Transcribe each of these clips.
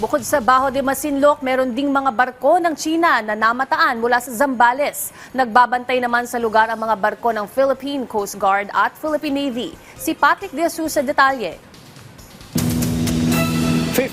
Bukod sa Baho de Masinloc, meron ding mga barko ng China na namataan mula sa Zambales. Nagbabantay naman sa lugar ang mga barko ng Philippine Coast Guard at Philippine Navy. Si Patrick De Jesus sa detalye.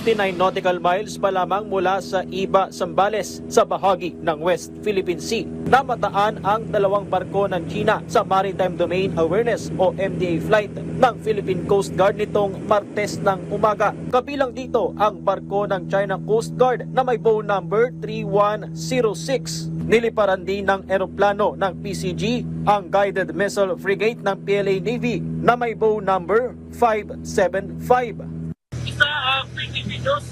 59 nautical miles pa lamang mula sa Iba, Zambales sa bahagi ng West Philippine Sea. Namataan ang dalawang barko ng China sa Maritime Domain Awareness o MDA flight ng Philippine Coast Guard nitong Martes ng umaga. Kabilang dito ang barko ng China Coast Guard na may bow number 3106. Niliparan din ng eroplano ng PCG ang guided missile frigate ng PLA Navy na may bow number 575. Pilipinos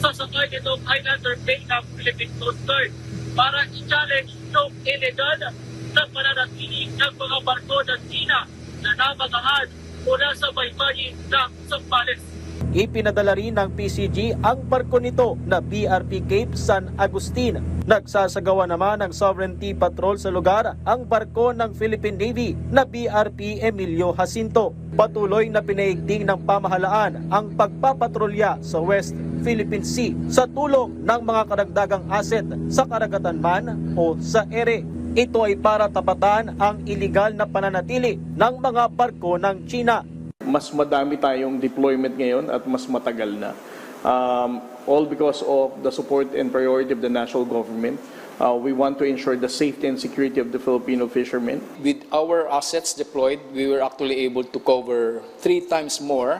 sa sakay nitong Highlander Bay ng Philippine Coast Guard para i-challenge yung illegal na pananatili ng mga barko ng China na namagahan mula sa baybayin ng Zambales. Ipinadala rin ng PCG ang barko nito na BRP Cape San Agustin. Nagsasagawa naman ng sovereignty patrol sa lugar ang barko ng Philippine Navy na BRP Emilio Jacinto. Patuloy na pinaigting ng pamahalaan ang pagpapatrolya sa West Philippine Sea sa tulong ng mga karagdagang asset sa karagatan man o sa ere. Ito ay para tapatan ang iligal na pananatili ng mga barko ng China mas madami tayong deployment ngayon at mas matagal na. Um, all because of the support and priority of the national government. Uh, we want to ensure the safety and security of the Filipino fishermen. With our assets deployed, we were actually able to cover three times more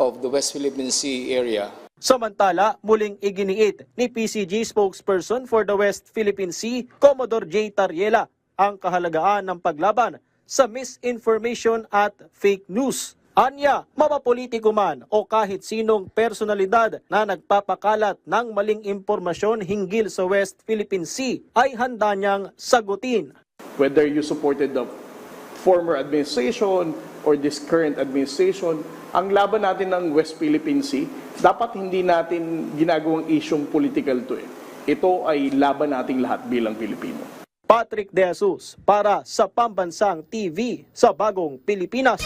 of the West Philippine Sea area. Samantala, muling iginiit ni PCG spokesperson for the West Philippine Sea, Commodore J. Tariela, ang kahalagaan ng paglaban sa misinformation at fake news. Anya, mapapolitiko man o kahit sinong personalidad na nagpapakalat ng maling impormasyon hinggil sa West Philippine Sea ay handa niyang sagutin. Whether you supported the former administration or this current administration, ang laban natin ng West Philippine Sea, dapat hindi natin ginagawang isyong political to eh. Ito ay laban nating lahat bilang Pilipino. Patrick De Jesus para sa Pambansang TV sa Bagong Pilipinas.